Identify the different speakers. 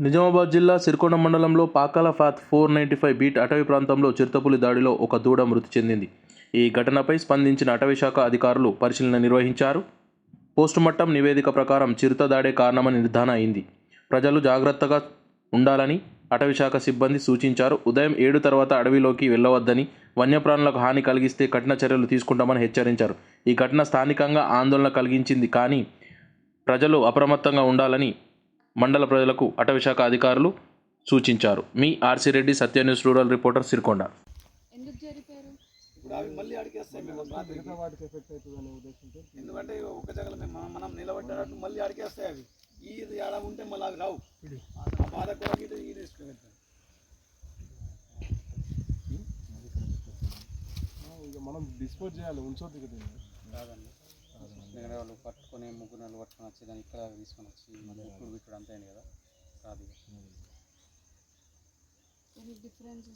Speaker 1: నిజామాబాద్ జిల్లా సిరికొండ మండలంలో పాకాల ఫాత్ ఫోర్ నైంటీ ఫైవ్ బీట్ అటవీ ప్రాంతంలో చిరుతపులి దాడిలో ఒక దూడ మృతి చెందింది. ఈ ఘటనపై స్పందించిన అటవీ శాఖ అధికారులు పరిశీలన నిర్వహించారు. పోస్టుమార్టం నివేదిక ప్రకారం చిరుత దాడే కారణమని నిర్ధారణ అయింది. ప్రజలు జాగ్రత్తగా ఉండాలని అటవీ శాఖ సిబ్బంది సూచించారు. ఉదయం ఏడు తర్వాత అడవిలోకి వెళ్ళవద్దని వన్యప్రాణులకు హాని కలిగిస్తే కఠిన చర్యలు తీసుకుంటామని హెచ్చరించారు. ఈ ఘటన స్థానికంగా ఆందోళన కలిగించింది కానీ ప్రజలు అప్రమత్తంగా ఉండాలని మండల ప్రజలకు అటవీ శాఖ అధికారులు సూచించారు. మీ RC Reddy Satya news rural reporter Sirikonda.
Speaker 2: ఎందుకంటే ఒక జగల మనం నిలబడ్డట్టు మళ్ళీ అడిగేస్తాయి అవి. ఈ ఉంటే మళ్ళీ అవి రావు. ఆ బాధ కూడా ఇది ఈ రిస్క్ పెడతారు
Speaker 3: ఇక మనం డిస్పోజ్ చేయాలి ఉంచొద్దు కదా.
Speaker 4: కాదండి. పట్టుకొని ముగ్గురు నెలలు పట్టుకొని వచ్చి దాన్ని ఇక్కడ తీసుకొని వచ్చి మళ్ళీ ఇప్పుడు బిట్టుడు అంతా అయింది కదా. కాదు.
Speaker 5: డిఫరెన్స్